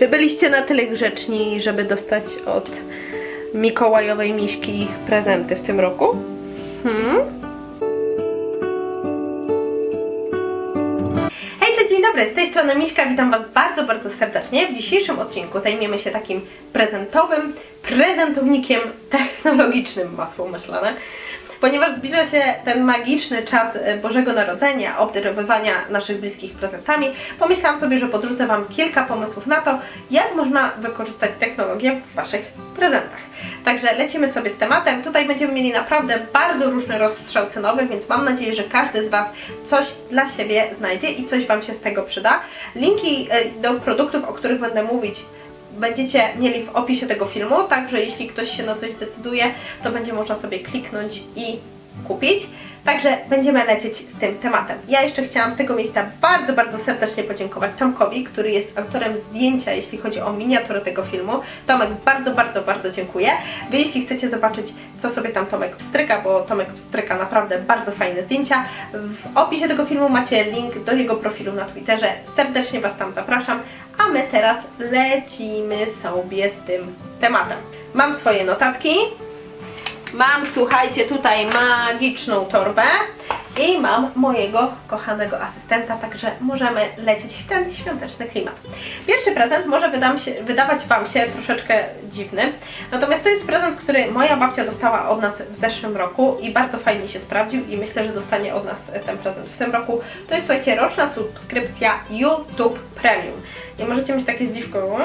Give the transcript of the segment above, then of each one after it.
Czy byliście na tyle grzeczni, żeby dostać od Mikołajowej Miśki prezenty w tym roku? Hmm? Dobry, z tej strony Miśka, witam Was bardzo, bardzo serdecznie. W dzisiejszym odcinku zajmiemy się takim prezentowym prezentownikiem technologicznym, masło myślane. Ponieważ zbliża się ten magiczny czas e, Bożego Narodzenia, obdarowywania naszych bliskich prezentami, pomyślałam sobie, że podrzucę Wam kilka pomysłów na to, jak można wykorzystać technologię w Waszych prezentach. Także lecimy sobie z tematem. Tutaj będziemy mieli naprawdę bardzo różny rozstrzał cenowy, więc mam nadzieję, że każdy z Was coś dla siebie znajdzie i coś Wam się z tego przyda. Linki e, do produktów, o których będę mówić, będziecie mieli w opisie tego filmu, także jeśli ktoś się na coś zdecyduje, to będzie można sobie kliknąć i kupić. Także będziemy lecieć z tym tematem. Ja jeszcze chciałam z tego miejsca bardzo, bardzo serdecznie podziękować Tomkowi, który jest autorem zdjęcia, jeśli chodzi o miniaturę tego filmu. Tomek, bardzo, bardzo, bardzo dziękuję. Wy, jeśli chcecie zobaczyć, co sobie tam Tomek pstryka, bo Tomek pstryka naprawdę bardzo fajne zdjęcia, w opisie tego filmu macie link do jego profilu na Twitterze. Serdecznie Was tam zapraszam, a my teraz lecimy sobie z tym tematem. Mam swoje notatki, Mam, słuchajcie, tutaj magiczną torbę i mam mojego kochanego asystenta, także możemy lecieć w ten świąteczny klimat. Pierwszy prezent może się, wydawać Wam się troszeczkę dziwny, natomiast to jest prezent, który moja babcia dostała od nas w zeszłym roku i bardzo fajnie się sprawdził i myślę, że dostanie od nas ten prezent w tym roku. To jest, słuchajcie, roczna subskrypcja YouTube Premium. I możecie mieć takie zdziwko,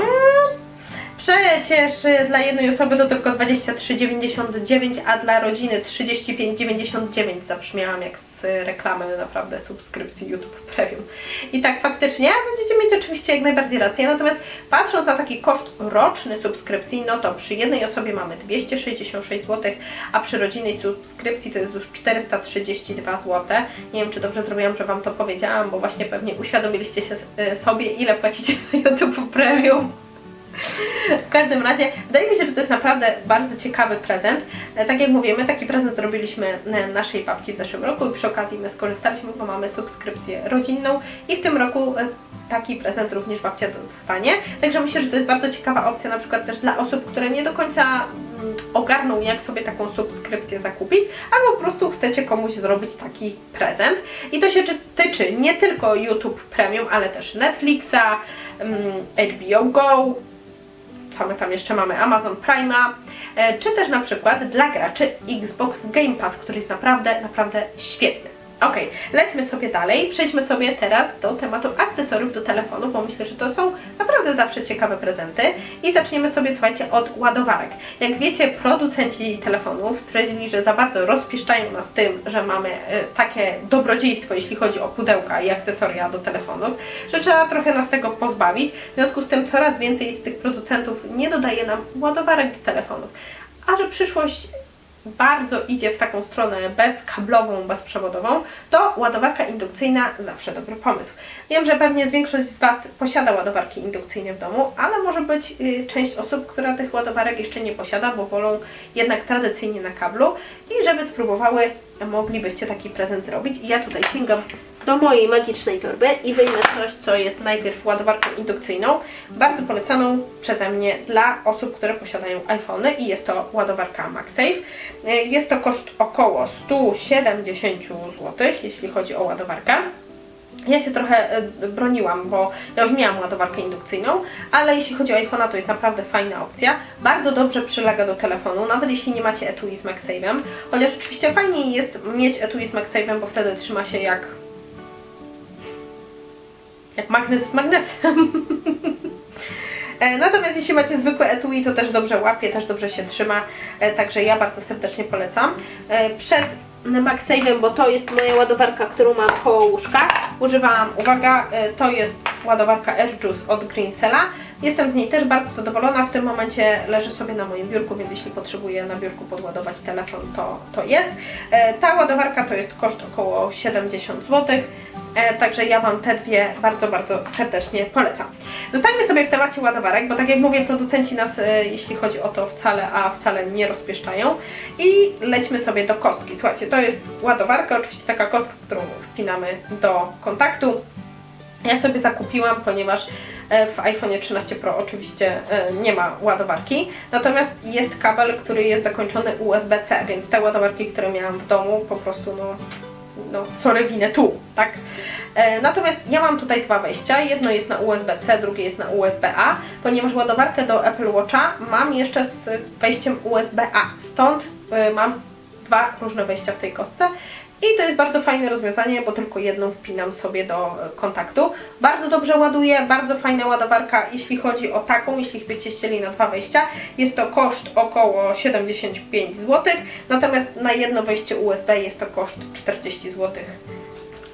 Przecież y, dla jednej osoby to tylko 23,99, a dla rodziny 35,99 zabrzmiałam jak z reklamy naprawdę subskrypcji YouTube Premium. I tak faktycznie będziecie mieć oczywiście jak najbardziej rację, natomiast patrząc na taki koszt roczny subskrypcji, no to przy jednej osobie mamy 266 zł, a przy rodzinnej subskrypcji to jest już 432 zł. Nie wiem, czy dobrze zrobiłam, że Wam to powiedziałam, bo właśnie pewnie uświadomiliście się y, sobie, ile płacicie za YouTube Premium. W każdym razie, wydaje mi się, że to jest naprawdę bardzo ciekawy prezent. E, Tak jak mówimy, taki prezent zrobiliśmy naszej babci w zeszłym roku i przy okazji my skorzystaliśmy, bo mamy subskrypcję rodzinną i w tym roku e, taki prezent również babcia dostanie. Także myślę, że to jest bardzo ciekawa opcja na przykład też dla osób, które nie do końca mm, ogarną, jak sobie taką subskrypcję zakupić, albo po prostu chcecie komuś zrobić taki prezent. I to się czy- tyczy nie tylko YouTube Premium, ale też Netflixa, mm, HBO Go, co my tam jeszcze mamy, Amazon Prime'a, e, czy też na przykład dla graczy Xbox Game Pass, który jest naprawdę, naprawdę świetny. Ok, lećmy sobie dalej. Przejdźmy sobie teraz do tematu akcesoriów do telefonu, bo myślę, że to są naprawdę zawsze ciekawe prezenty. I zaczniemy sobie, słuchajcie, od ładowarek. Jak wiecie, producenci telefonów stwierdzili, że za bardzo rozpieszczają nas tym, że mamy e, takie dobrodziejstwo, jeśli chodzi o pudełka i akcesoria do telefonów, że trzeba trochę nas tego pozbawić. W związku z tym coraz więcej z tych producentów nie dodaje nam ładowarek do telefonów. A że przyszłość bardzo idzie w taką stronę bezkablową, bezprzewodową, to ładowarka indukcyjna zawsze dobry pomysł. Wiem, że pewnie większość z Was posiada ładowarki indukcyjne w domu, ale może być y, część osób, która tych ładowarek jeszcze nie posiada, bo wolą jednak tradycyjnie na kablu i żeby spróbowały, moglibyście taki prezent zrobić. I ja tutaj sięgam do mojej magicznej torby i wyjmę coś, co jest najpierw ładowarką indukcyjną, bardzo polecaną przeze mnie dla osób, które posiadają iPhony i jest to ładowarka MagSafe. Y, Jest to koszt około 170 zł, jeśli chodzi o ładowarkę. Ja się trochę y, broniłam, bo ja już miałam ładowarkę indukcyjną, ale jeśli chodzi o iPhone'a, to jest naprawdę fajna opcja. Bardzo dobrze przylega do telefonu, nawet jeśli nie macie etui z MagSafe'em. Chociaż oczywiście fajniej jest mieć etui z MagSafe'em, bo wtedy trzyma się jak jak magnes z magnesem. E, Natomiast jeśli macie zwykłe etui, to też dobrze łapie, też dobrze się trzyma, e, także ja bardzo serdecznie polecam. E, Przed MagSave'em, bo to jest moja ładowarka, którą mam koło łóżka, używałam, uwaga, to jest ładowarka AirJuice od Greensela. Jestem z niej też bardzo zadowolona, w tym momencie leży sobie na moim biurku, więc jeśli potrzebuję na biurku podładować telefon, to, to jest. E, Ta ładowarka to jest koszt około 70 zł. E, Także ja Wam te dwie bardzo, bardzo serdecznie polecam. Zostańmy sobie w temacie ładowarek, bo tak jak mówię, producenci nas, e, jeśli chodzi o to, wcale, a wcale nie rozpieszczają. I lećmy sobie do kostki. Słuchajcie, to jest ładowarka, oczywiście taka kostka, którą wpinamy do kontaktu. Ja sobie zakupiłam, ponieważ W iPhone 13 Pro oczywiście e, nie ma ładowarki, natomiast jest kabel, który jest zakończony USB-C, więc te ładowarki, które miałam w domu, po prostu no, no sorry, winę tu, tak? E, Natomiast ja mam tutaj dwa wejścia. Jedno jest na USB-C, drugie jest na USB-A, ponieważ ładowarkę do Apple Watcha mam jeszcze z wejściem USB-A. Stąd e, mam dwa różne wejścia w tej kostce. I to jest bardzo fajne rozwiązanie, bo tylko jedną wpinam sobie do e, kontaktu. Bardzo dobrze ładuje, bardzo fajna ładowarka, jeśli chodzi o taką, jeśli byście chcieli na dwa wejścia. Jest to koszt około 75 zł, natomiast na jedno wejście USB jest to koszt 40 zł.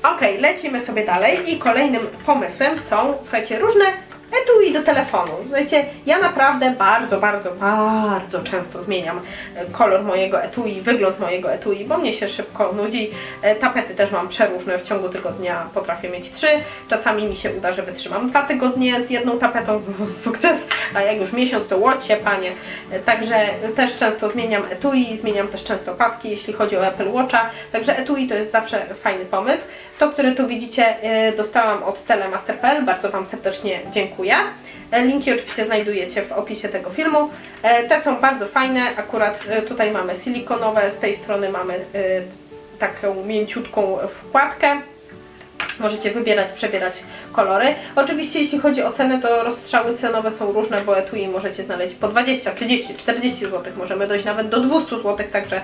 Ok, lecimy sobie dalej i kolejnym pomysłem są, słuchajcie, różne etui do telefonu. Słuchajcie, ja naprawdę bardzo, bardzo, bardzo często zmieniam e, kolor mojego etui, wygląd mojego etui, bo mnie się szybko nudzi. E, Tapety też mam przeróżne, w ciągu tygodnia potrafię mieć trzy. Czasami mi się uda, że wytrzymam dwa tygodnie z jedną tapetą, sukces, a jak już miesiąc to łocie, panie. E, Także też często zmieniam etui, zmieniam też często paski, jeśli chodzi o Apple Watcha. Także etui to jest zawsze fajny pomysł. To, które tu widzicie, e, dostałam od telemaster.pl. Bardzo Wam serdecznie dziękuję. E, Linki oczywiście znajdujecie w opisie tego filmu. E, Te są bardzo fajne. Akurat e, tutaj mamy silikonowe, z tej strony mamy e, taką mięciutką wkładkę. Możecie wybierać, przebierać kolory. Oczywiście jeśli chodzi o ceny, to rozstrzały cenowe są różne, bo etui możecie znaleźć po 20, 30, 40 zł. Możemy dojść nawet do 200 zł, także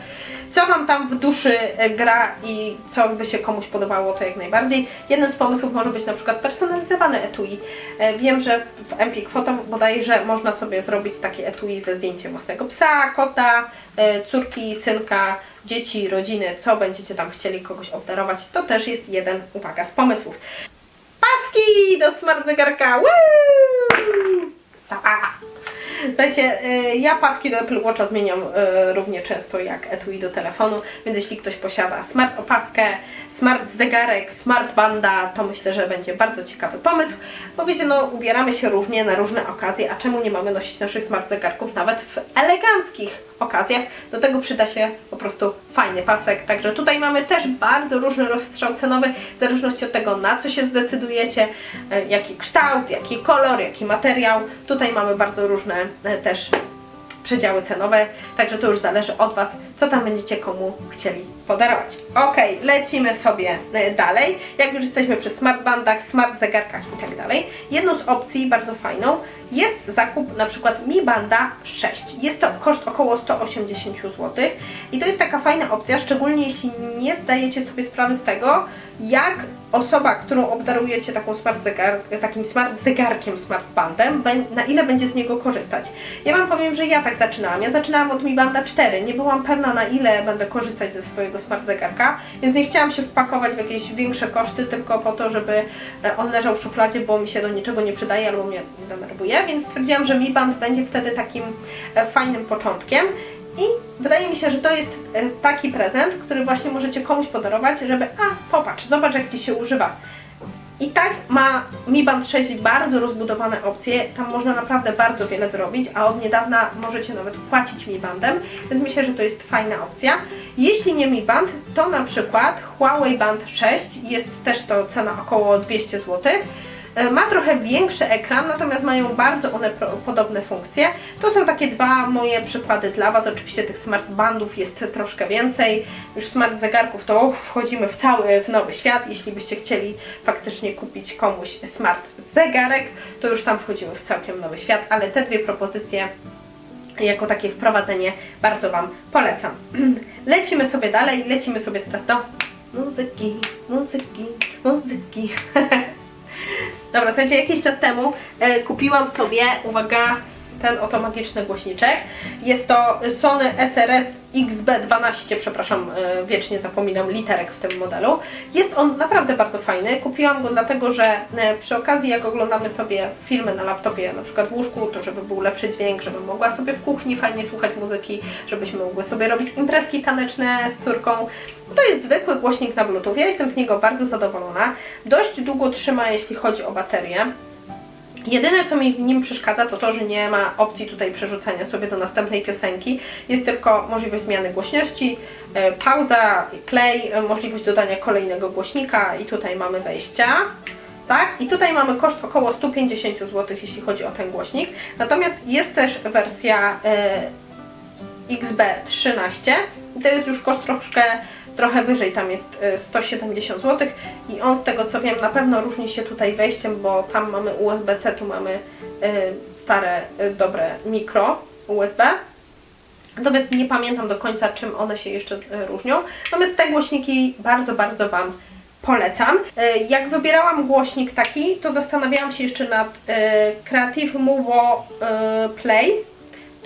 co Wam tam w duszy e, gra i co by się komuś podobało, to jak najbardziej. Jednym z pomysłów może być na przykład personalizowane etui. E, Wiem, że w Empik Photo bodajże można sobie zrobić takie etui ze zdjęciem własnego psa, kota, e, córki, synka, dzieci, rodziny, co będziecie tam chcieli kogoś obdarować. To też jest jeden, uwaga, z pomysłów. Paski do smart zegarka! Słuchajcie, y, ja paski do Apple Watcha zmieniam y, równie często jak etui do telefonu, więc jeśli ktoś posiada smart opaskę, smart zegarek, smart banda, to myślę, że będzie bardzo ciekawy pomysł, bo wiecie, no ubieramy się różnie na różne okazje, a czemu nie mamy nosić naszych smart zegarków nawet w eleganckich okazjach? Do tego przyda się po prostu fajny pasek, także tutaj mamy też bardzo różny rozstrzał cenowy, w zależności od tego, na co się zdecydujecie, e, jaki kształt, jaki kolor, jaki materiał. Tutaj mamy bardzo różne e, też przedziały cenowe, także to już zależy od Was, co tam będziecie komu chcieli podarować. Ok, lecimy sobie e, dalej. Jak już jesteśmy przy smartbandach, smart zegarkach i tak dalej, jedną z opcji bardzo fajną jest zakup na przykład Mi Banda 6. Jest to koszt około 180 zł i to jest taka fajna opcja, szczególnie jeśli nie zdajecie sobie sprawy z tego, jak osoba, którą obdarujecie taką smart zegar, takim smart zegarkiem, smart bandem, na ile będzie z niego korzystać. Ja Wam powiem, że ja tak zaczynałam. Ja zaczynałam od Mi Banda 4. Nie byłam pewna na ile będę korzystać ze swojego smart zegarka, więc nie chciałam się wpakować w jakieś większe koszty tylko po to, żeby e, on leżał w szufladzie, bo mi się do niczego nie przydaje albo mnie denerwuje, więc stwierdziłam, że Mi Band będzie wtedy takim e, fajnym początkiem. I wydaje mi się, że to jest e, taki prezent, który właśnie możecie komuś podarować, żeby a popatrz, zobacz jak Ci się używa. I tak ma Mi Band 6 bardzo rozbudowane opcje, tam można naprawdę bardzo wiele zrobić, a od niedawna możecie nawet płacić Mi Bandem, więc myślę, że to jest fajna opcja. Jeśli nie Mi Band, to na przykład Huawei Band 6, jest też to cena około 200 zł. E, Ma trochę większy ekran, natomiast mają bardzo one podobne funkcje. To są takie dwa moje przykłady dla Was. Oczywiście tych smart bandów jest troszkę więcej. Już smart zegarków to wchodzimy w cały w nowy świat. Jeśli byście chcieli faktycznie kupić komuś smart zegarek, to już tam wchodzimy w całkiem nowy świat, ale te dwie propozycje jako takie wprowadzenie bardzo Wam polecam. Lecimy sobie dalej, lecimy sobie teraz do muzyki, muzyki, muzyki. Dobra, słuchajcie, jakiś czas temu e, kupiłam sobie, uwaga, ten oto magiczny głośniczek. Jest to Sony SRS XB12, przepraszam, e, wiecznie zapominam literek w tym modelu. Jest on naprawdę bardzo fajny. Kupiłam go dlatego, że e, przy okazji jak oglądamy sobie filmy na laptopie, na przykład w łóżku, to żeby był lepszy dźwięk, żebym mogła sobie w kuchni fajnie słuchać muzyki, żebyśmy mogły sobie robić imprezki taneczne z córką. To jest zwykły głośnik na Bluetooth. Ja jestem z niego bardzo zadowolona. Dość długo trzyma, jeśli chodzi o baterię. Jedyne, co mi w nim przeszkadza, to to, że nie ma opcji tutaj przerzucania sobie do następnej piosenki. Jest tylko możliwość zmiany głośności, e, pauza, play, e, możliwość dodania kolejnego głośnika i tutaj mamy wejścia. Tak? I tutaj mamy koszt około 150 zł, jeśli chodzi o ten głośnik. Natomiast jest też wersja e, XB13. To jest już koszt troszkę, trochę wyżej, tam jest e, 170 zł i on z tego co wiem na pewno różni się tutaj wejściem, bo tam mamy USB-C, tu mamy e, stare, e, dobre mikro USB. Natomiast nie pamiętam do końca, czym one się jeszcze e, różnią. Natomiast te głośniki bardzo, bardzo Wam polecam. E, Jak wybierałam głośnik taki, to zastanawiałam się jeszcze nad e, Creative Movo e, Play.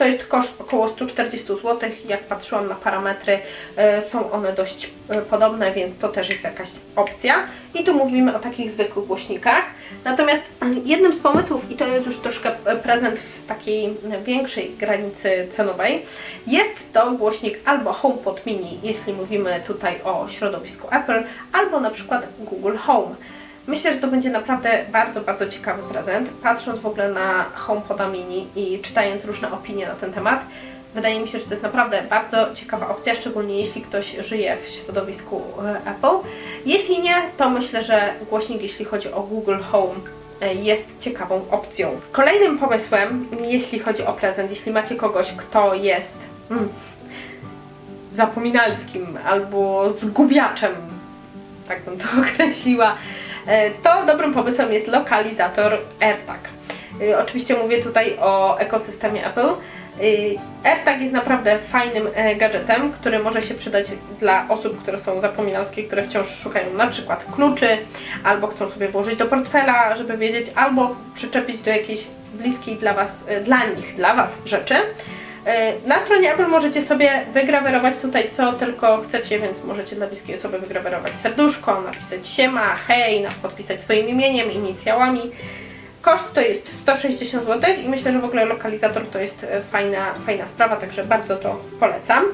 To jest koszt około 140 zł. Jak patrzyłam na parametry, e, są one dość e, podobne, więc to też jest jakaś opcja. I tu mówimy o takich zwykłych głośnikach. Natomiast jednym z pomysłów, i to jest już troszkę e, prezent w takiej większej granicy cenowej, jest to głośnik albo HomePod Mini, jeśli mówimy tutaj o środowisku Apple, albo na przykład Google Home. Myślę, że to będzie naprawdę bardzo, bardzo ciekawy prezent. Patrząc w ogóle na HomePoda Mini i czytając różne opinie na ten temat, wydaje mi się, że to jest naprawdę bardzo ciekawa opcja, szczególnie jeśli ktoś żyje w środowisku e, Apple. Jeśli nie, to myślę, że głośnik, jeśli chodzi o Google Home, e, jest ciekawą opcją. Kolejnym pomysłem, jeśli chodzi o prezent, jeśli macie kogoś, kto jest mm, zapominalskim albo zgubiaczem, tak bym to określiła, to dobrym pomysłem jest lokalizator AirTag. E, Oczywiście mówię tutaj o ekosystemie Apple. E, AirTag jest naprawdę fajnym e, gadżetem, który może się przydać dla osób, które są zapominalskie, które wciąż szukają na przykład kluczy, albo chcą sobie włożyć do portfela, żeby wiedzieć, albo przyczepić do jakiejś bliskiej dla Was, e, dla nich, dla Was rzeczy. E, Na stronie Apple możecie sobie wygrawerować tutaj co tylko chcecie, więc możecie dla bliskiej osoby wygrawerować serduszko, napisać siema, hej, podpisać swoim imieniem, inicjałami. Koszt to jest 160 zł i myślę, że w ogóle lokalizator to jest e, fajna, fajna sprawa, także bardzo to polecam.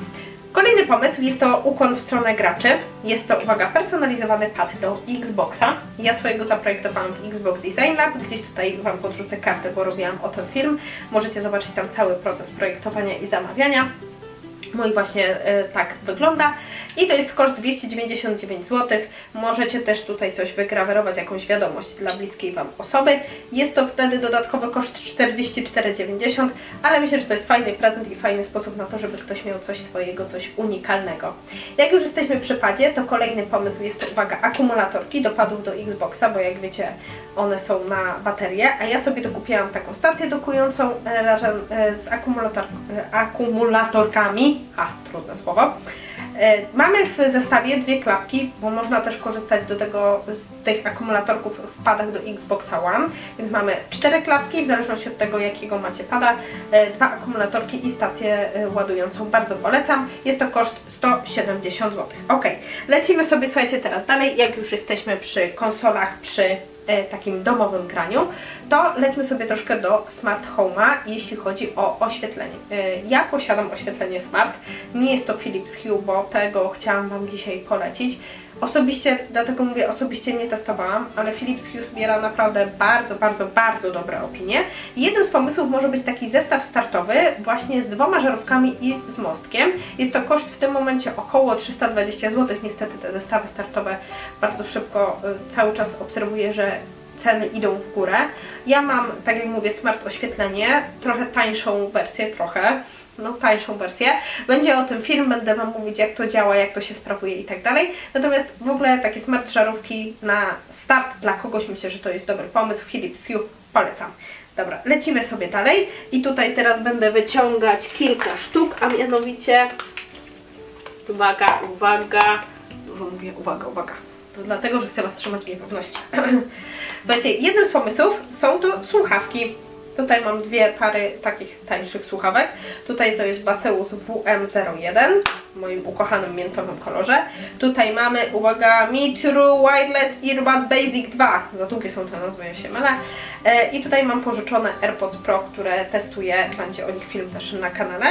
Kolejny pomysł jest to ukłon w stronę graczy. Jest to, uwaga, personalizowany pad do Xboxa. Ja swojego zaprojektowałam w Xbox Design Lab. Gdzieś tutaj Wam podrzucę kartę, bo robiłam o tym film. Możecie zobaczyć tam cały proces projektowania i zamawiania. Mój właśnie e, tak wygląda. I to jest koszt 299 zł. Możecie też tutaj coś wygrawerować, jakąś wiadomość dla bliskiej Wam osoby. Jest to wtedy dodatkowy koszt 44,90, ale myślę, że to jest fajny prezent i fajny sposób na to, żeby ktoś miał coś swojego, coś unikalnego. Jak już jesteśmy przy padzie, to kolejny pomysł jest to, uwaga, akumulatorki do padów do Xboxa, bo jak wiecie, one są na baterię, a ja sobie to kupiłam taką stację dokującą e, razem e, z akumulator, e, akumulatorkami. A, trudne słowo. Mamy w zestawie dwie klapki, bo można też korzystać do tego z tych akumulatorków w padach do Xboxa One, więc mamy cztery klapki, w zależności od tego jakiego macie pada, dwa akumulatorki i stację ładującą. Bardzo polecam. Jest to koszt 170 zł. Ok, lecimy sobie, słuchajcie, teraz dalej. Jak już jesteśmy przy konsolach, przy takim domowym graniu, to lećmy sobie troszkę do Smart Home'a, jeśli chodzi o oświetlenie. E, Ja posiadam oświetlenie Smart, nie jest to Philips Hue, bo tego chciałam Wam dzisiaj polecić. Osobiście, dlatego mówię, osobiście nie testowałam, ale Philips Hue zbiera naprawdę bardzo, bardzo, bardzo dobre opinie. Jednym z pomysłów może być taki zestaw startowy właśnie z dwoma żarówkami i z mostkiem. Jest to koszt w tym momencie około 320 zł. Niestety te zestawy startowe bardzo szybko y, cały czas obserwuję, że ceny idą w górę. Ja mam, tak jak mówię, smart oświetlenie, trochę tańszą wersję, trochę, no tańszą wersję. Będzie o tym film, będę Wam mówić jak to działa, jak to się sprawuje i tak dalej. Natomiast w ogóle takie smart żarówki na start dla kogoś myślę, że to jest dobry pomysł. Philips Hue polecam. Dobra, lecimy sobie dalej i tutaj teraz będę wyciągać kilka sztuk, a mianowicie uwaga, uwaga, dużo mówię, uwaga, uwaga. To dlatego, że chcę Was trzymać w niepewności. Słuchajcie, jednym z pomysłów są to słuchawki. Tutaj mam dwie pary takich tańszych słuchawek. Tutaj to jest Baseus WM01 w moim ukochanym miętowym kolorze. Tutaj mamy, uwaga, Mi True Wireless Earbuds Basic 2. Za długie są te nazwy, ja się mylę. E, I tutaj mam pożyczone AirPods Pro, które testuję. Będzie o nich film też na kanale.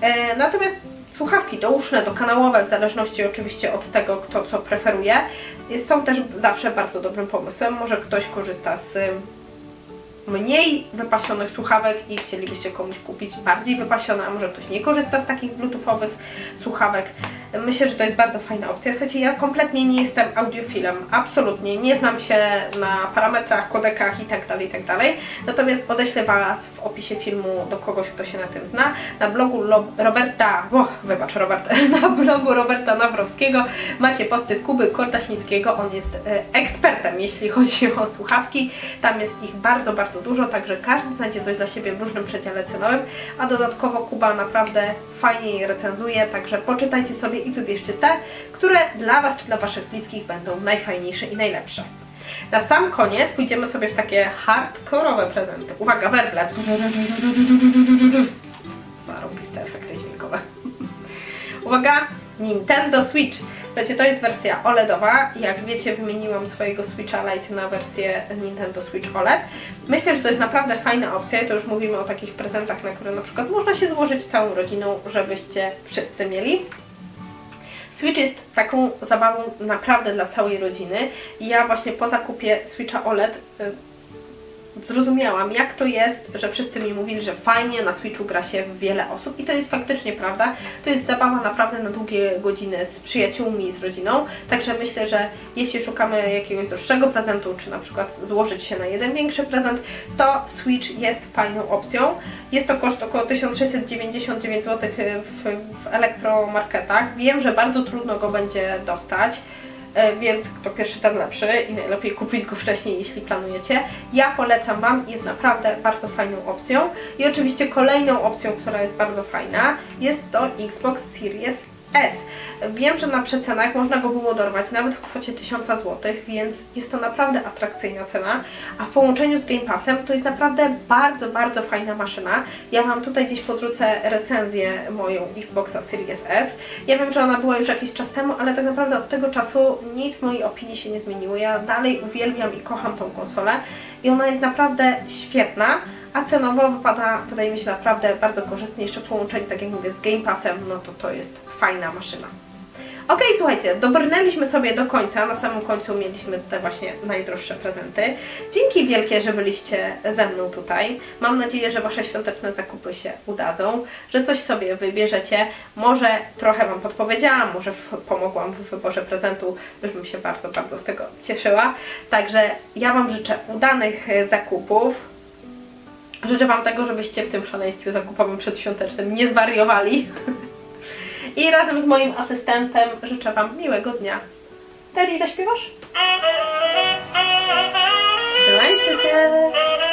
E, natomiast słuchawki douszne, dokanałowe, w zależności oczywiście od tego, kto co preferuje, są też zawsze bardzo dobrym pomysłem. Może ktoś korzysta z mniej wypasionych słuchawek i chcielibyście komuś kupić bardziej wypasione, a może ktoś nie korzysta z takich bluetoothowych słuchawek, myślę, że to jest bardzo fajna opcja. Słuchajcie, ja kompletnie nie jestem audiofilem, absolutnie, nie znam się na parametrach, kodekach i tak dalej, i tak. Natomiast odeślę Was w opisie filmu do kogoś, kto się na tym zna. Na blogu Lo Roberta, o, wybacz Robert, na blogu Roberta Nawrowskiego macie posty Kuby Kortaśnickiego, on jest e, ekspertem, jeśli chodzi o słuchawki. Tam jest ich bardzo, bardzo dużo, także każdy znajdzie coś dla siebie w różnym przedziale cenowym, a dodatkowo Kuba naprawdę fajnie je recenzuje, także poczytajcie sobie i wybierzcie te, które dla Was czy dla Waszych bliskich będą najfajniejsze i najlepsze. Na sam koniec pójdziemy sobie w takie hardkorowe prezenty. Uwaga, werble. Zarobiste efekty dźwiękowe. Uwaga, Nintendo Switch. Słuchajcie, to jest wersja OLEDowa. Jak wiecie, wymieniłam swojego Switcha Lite na wersję Nintendo Switch OLED. Myślę, że to jest naprawdę fajna opcja i to już mówimy o takich prezentach, na które na przykład można się złożyć całą rodziną, żebyście wszyscy mieli. Switch jest taką zabawą naprawdę dla całej rodziny. Ja właśnie po zakupie Switcha OLED y, zrozumiałam, jak to jest, że wszyscy mi mówili, że fajnie na Switchu gra się wiele osób i to jest faktycznie prawda. To jest zabawa naprawdę na długie godziny z przyjaciółmi z rodziną, także myślę, że jeśli szukamy jakiegoś droższego prezentu, czy na przykład złożyć się na jeden większy prezent, to Switch jest fajną opcją. Jest to koszt około 1699 zł w, w elektromarketach. Wiem, że bardzo trudno go będzie dostać. E, więc kto pierwszy, ten lepszy i najlepiej kupić go wcześniej, jeśli planujecie. Ja polecam Wam, jest naprawdę bardzo fajną opcją. I oczywiście kolejną opcją, która jest bardzo fajna, jest to Xbox Series S. Wiem, że na przecenach można go było dorwać nawet w kwocie 1000 zł, więc jest to naprawdę atrakcyjna cena, a w połączeniu z Game Passem to jest naprawdę bardzo, bardzo fajna maszyna. Ja Wam tutaj gdzieś podrzucę recenzję moją Xboxa Series S. Ja wiem, że ona była już jakiś czas temu, ale tak naprawdę od tego czasu nic w mojej opinii się nie zmieniło. Ja dalej uwielbiam i kocham tą konsolę i ona jest naprawdę świetna. A cenowo wypada, wydaje mi się, naprawdę bardzo korzystnie. Jeszcze w połączeniu, tak jak mówię, z Game Passem, no to to jest fajna maszyna. Ok, słuchajcie, dobrnęliśmy sobie do końca. Na samym końcu mieliśmy te właśnie najdroższe prezenty. Dzięki wielkie, że byliście ze mną tutaj. Mam nadzieję, że Wasze świąteczne zakupy się udadzą, że coś sobie wybierzecie. Może trochę Wam podpowiedziałam, może pomogłam w wyborze prezentu. Już bym się bardzo, bardzo z tego cieszyła. Także ja Wam życzę udanych zakupów. Życzę Wam tego, żebyście w tym szaleństwie zakupowym przedświątecznym nie zwariowali. I razem z moim asystentem życzę Wam miłego dnia. Terry, zaśpiewasz? Trzymajcie się!